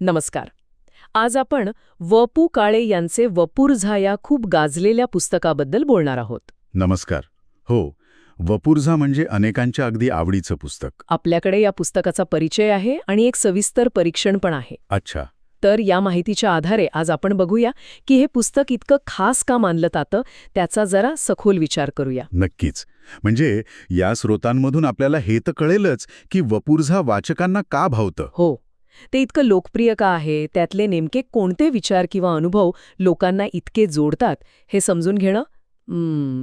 नमस्कार. आज आपण व पु काळे यांचे वपुर्झा या खूप गाजलेल्या पुस्तकाबद्दल बोलणार आहोत. नमस्कार. हो वपुर्झा म्हणजे अनेकांच्या अगदी आवडीचं पुस्तक. आपल्याकडे या पुस्तकाचा परिचय आहे आणि एक सविस्तर परीक्षण पण आहे. अच्छा. तर या माहितीच्या आधारे आज आपण बघूया की हे पुस्तक इतकं खास का मानलं जातं त्याचा जरा सखोल विचार करूया. नक्कीच. म्हणजे या स्रोतांमधून आपल्याला हे तर कळेलच की वपुर्झा वाचकांना का भावतं. हो. ते इतकं लोकप्रिय का आहे? त्यातले नेमके कोणते विचार किंवा अनुभव लोकांना इतके जोडतात हे समजून घेणं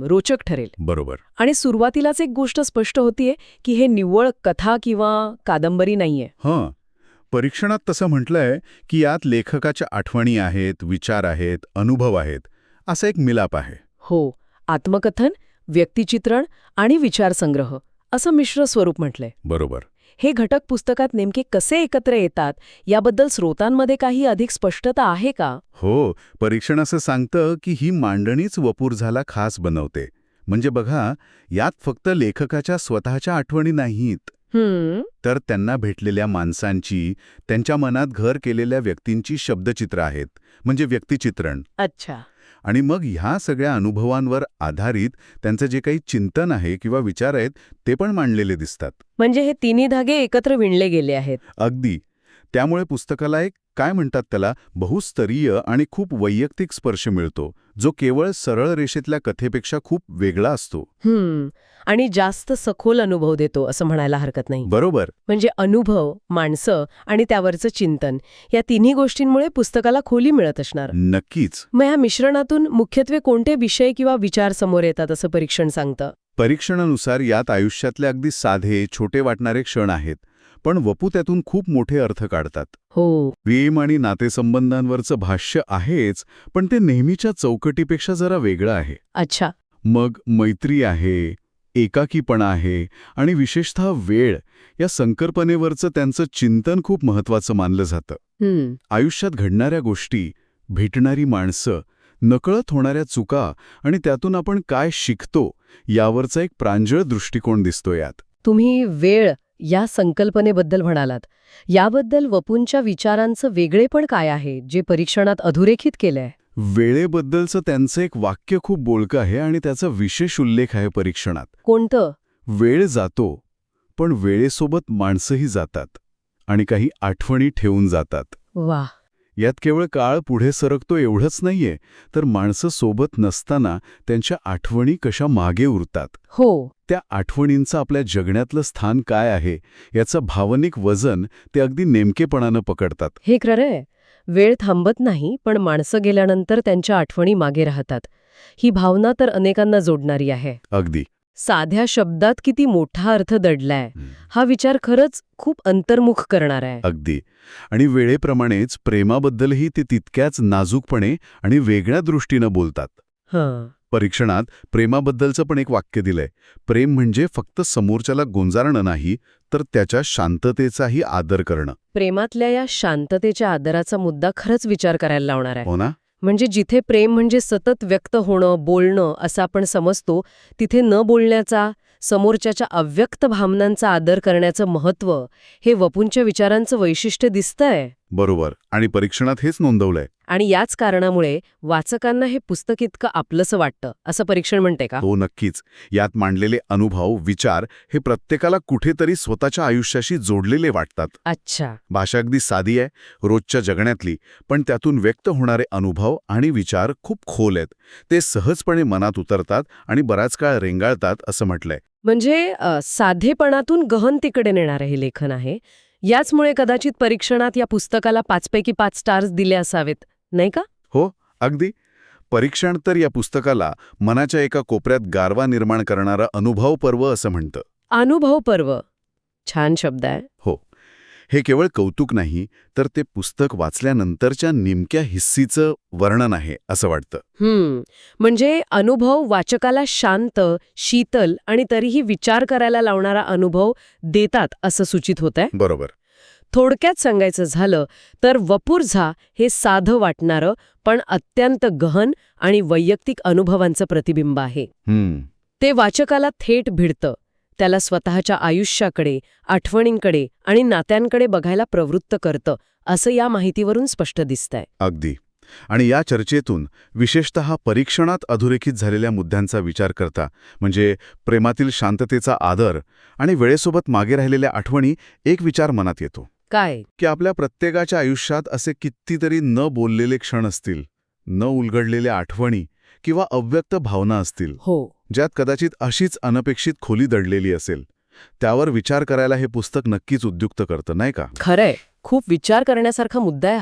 रोचक ठरेल. बरोबर. आणि सुरुवातीलाच एक गोष्ट स्पष्ट होतीये की हे निव्वळ कथा किंवा कादंबरी नाहीये. हं. परीक्षणात तसं म्हटलंय की यात लेखकाच्या आठवणी आहेत विचार आहेत अनुभव आहेत असा एक मिलाप आहे. हो. आत्मकथन व्यक्तिचित्रण आणि विचारसंग्रह असं मिश्र स्वरूप म्हटलंय. बरोबर. हे घटक पुस्तकात नेमके कसे एकत्र येतात? याबद्दल स्रोतांमध्ये काही अधिक स्पष्टता आहे का? हो परीक्षण असं सांगतं की ही मांडणीच वपूर झाला खास बनवते. म्हणजे बघा यात फक्त लेखकाच्या स्वतःच्या आठवणी नाहीत. तर त्यांना भेटलेल्या माणसांची त्यांच्या मनात घर केलेल्या व्यक्तींची शब्दचित्र आहेत म्हणजे व्यक्तिचित्रण. अच्छा. आणि मग ह्या सगळ्या अनुभवांवर आधारित त्यांचं जे काही चिंतन आहे किंवा विचार आहेत ते पण मांडलेले दिसतात. म्हणजे हे तिन्ही धागे एकत्र विणले गेले आहेत. अगदी. त्यामुळे पुस्तकाला एक काय म्हणतात त्याला बहुस्तरीय आणि खूप वैयक्तिक स्पर्श मिळतो जो केवळ सरळ रेषेतल्या कथेपेक्षा खूप वेगळा असतो. हम्म. आणि जास्त सखोल अनुभव देतो असं म्हणायला हरकत नाही. बरोबर. म्हणजे अनुभव माणसं आणि त्यावरचं चिंतन या तिन्ही गोष्टींमुळे पुस्तकाला खोली मिळत असणार. नक्कीच. मग या मिश्रणातून मुख्यत्वे कोणते विषय किंवा विचार समोर येतात असं परीक्षण सांगतं? परीक्षणानुसार यात आयुष्यातले अगदी साधे छोटे वाटणारे क्षण आहेत. पण वपू त्यातून खूप मोठे अर्थ काढतात. हो. प्रेम आणि नातेसंबंधांवरचं भाष्य आहेच पण ते नेहमीच्या चौकटीपेक्षा जरा वेगळं आहे. अच्छा. मग मैत्री आहे एकाकीपणा आहे आणि विशेषतः वेळ या संकल्पनेवरचं त्यांचं चिंतन खूप महत्वाचं मानलं जातं. आयुष्यात घडणाऱ्या गोष्टी भेटणारी माणसं नकळत होणाऱ्या चुका आणि त्यातून आपण काय शिकतो यावरचा एक प्रांजळ दृष्टिकोन दिसतो यात. तुम्ही वेळ या संकल्पनेबद्दल म्हणालात. याबद्दल वपूंच्या विचारांचं वेगळेपण काय आहे जे परीक्षणात अधोरेखित केलंय? वेळेबद्दलचं त्यांचं एक वाक्य खूप बोलकं आहे आणि त्याचा विशेष उल्लेख आहे परीक्षणात. कोणतं? वेळ जातो पण वेळेसोबत माणसंही जातात आणि काही आठवणी ठेवून जातात. वा यात केवळ काळ पुढे सरकतो एवढंच नाहीये तर माणसं सोबत नसताना त्यांच्या आठवणी कशा मागे उरतात? हो. त्या आठवणींचं आपल्या जगण्यातलं स्थान काय आहे याचं भावनिक वजन ते अगदी नेमकेपणानं पकडतात. हे खरं आहे वेळ थांबत नाही पण माणसं गेल्यानंतर त्यांच्या आठवणी मागे राहतात. ही भावना तर अनेकांना जोडणारी आहे. अगदी. साध्या शब्दात किती मोठा अर्थ दडलाय हा विचार खरंच खूप अंतर्मुख करणारा आहे. अगदी. आणि वेळेप्रमाणेच प्रेमाबद्दलही ते तितक्याच नाजूकपणे आणि वेगळ्या दृष्टीनं बोलतात. हं. परीक्षणात प्रेमाबद्दलचं पण एक वाक्य दिलंय. प्रेम म्हणजे फक्त समोरच्याला गोंजारणं नाही तर त्याच्या शांततेचाही आदर करणं. प्रेमातल्या या शांततेच्या आदराचा मुद्दा खरंच विचार करायला लावणार आहे. हो ना? म्हणजे जिथे प्रेम म्हणजे सतत व्यक्त होणं बोलणं असं आपण समजतो तिथे न बोलण्याचा समोरच्याच्या अव्यक्त भावनांचा आदर करण्याचं महत्त्व हे वपूंच्या विचारांचं वैशिष्ट्य दिसतंय. बरोबर. आणि परीक्षणात हेच नोंदवलंय. आणि याच कारणामुळे वाचकांना हे पुस्तक इतकं आपलंसं वाटतं असं परीक्षण म्हणते का? हो नक्कीच. यात मांडलेले अनुभव विचार हे प्रत्येकाला कुठेतरी स्वतःच्या आयुष्याशी जोडलेले वाटतात. अच्छा. भाषा अगदी साधी आहे रोजच्या जगण्यातली पण त्यातून व्यक्त होणारे अनुभव आणि विचार खूप खोल आहेत. ते सहजपणे मनात उतरतात आणि बराच काळ रेंगाळतात असं म्हटलंय. म्हणजे साधेपणातून गहनतेकडे नेणारं हे लेखन आहे. याचमुळे कदाचित परीक्षणात या पुस्तकाला पाचपैकी पाच स्टार्स दिले असावेत. नाही का? हो अगदी. परीक्षण तर या पुस्तकाला मनाच्या एका कोपऱ्यात गारवा निर्माण करणारा अनुभव पर्व असं म्हणतं. अनुभव पर्व. छान शब्द आहे. हो. हे केवळ कौतुक नाही तर ते पुस्तक वाचल्यानंतरच्या नेमक्या हिस्सीचं वर्णन आहे असं वाटतं. हम्म. म्हणजे अनुभव वाचकाला शांत शीतल आणि तरीही विचार करायला लावणारा अनुभव देतात असं सूचित होत आहे बरोबर. थोडक्यात सांगायचं झालं तर वपुर्झा हे साधं वाटणारं पण अत्यंत गहन आणि वैयक्तिक अनुभवांचं प्रतिबिंब आहे. ते वाचकाला थेट भिडतं. त्याला स्वतःच्या आयुष्याकडे आठवणींकडे आणि नात्यांकडे बघायला प्रवृत्त करतं असं या माहितीवरून स्पष्ट दिसतंय. अगदी. आणि या चर्चेतून विशेषत परीक्षणात अधोरेखित झालेल्या मुद्द्यांचा विचार करता म्हणजे प्रेमातील शांततेचा आदर आणि वेळेसोबत मागे राहिलेल्या आठवणी एक विचार मनात येतो. काय? की आपल्या प्रत्येकाच्या आयुष्यात असे कितीतरी न बोललेले क्षण असतील न उलगडलेल्या आठवणी किंवा अव्यक्त भावना असतील हो. ज्यात कदाचित अशीच अनपेक्षित खोली दडलेली असेल त्यावर विचार करायला हे पुस्तक नक्कीच उद्युक्त करतं नाही का? खरंय. खूप विचार करण्यासारखा मुद्दा आहे